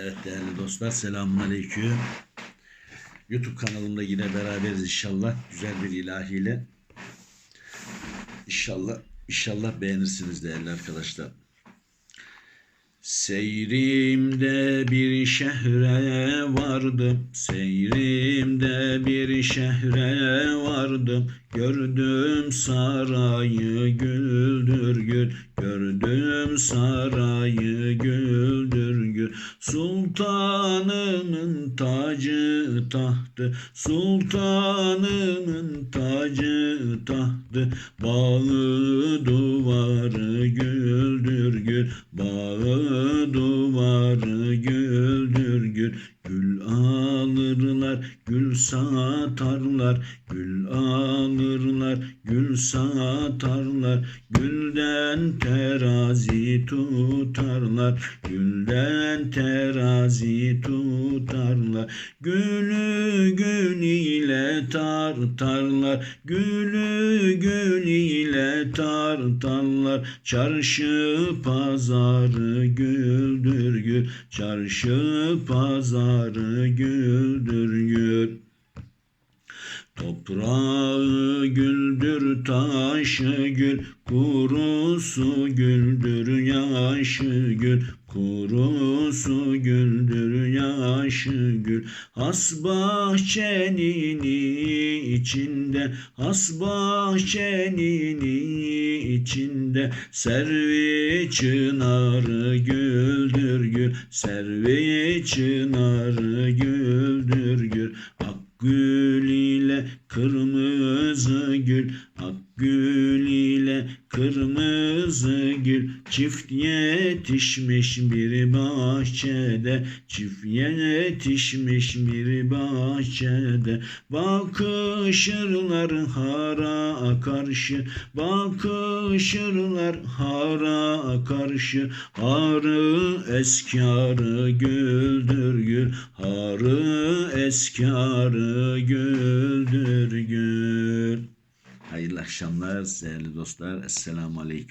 Evet değerli dostlar selamun aleyküm. YouTube kanalımda yine beraberiz inşallah. Güzel bir ilahiyle. İnşallah inşallah beğenirsiniz değerli arkadaşlar. Seyrimde bir şehre vardım, seyrimde bir şehre vardım. Gördüm sarayı güldür gül, gördüm sarayı güldür gül. Sultanımın tacı tahtı, sultanımın tacı tahtı. Bağı duvarı güldür gül, bağı duvarı güldür gül. Gül satarlar, gül alırlar, gül satarlar. Gülden terazi tutarlar, gülden terazi tutarlar. Gülü gül ile tartarlar, gülü gül ile tartarlar. Çarşı pazarı güldür gül, çarşı pazarı güldür gül. Toprağı güldür taşı gül, kurusu güldür yaşı gül, kurusu güldür yaşı gül. Has bahçenin içinde, has bahçenin içinde, servi çınarı güldür gül, servi çınarı güldür gül. Ak gül kırmızı gül Ak gül kırmızı gül Çift yetişmiş bir bahçede Çift yetişmiş bir bahçede. Bakışırlar hara karşı Bakışırlar hara karşı. Harı eskarı güldür gül Harı eskarı güldür gül Hayırlı akşamlar değerli dostlar. Esselamu Aleyküm.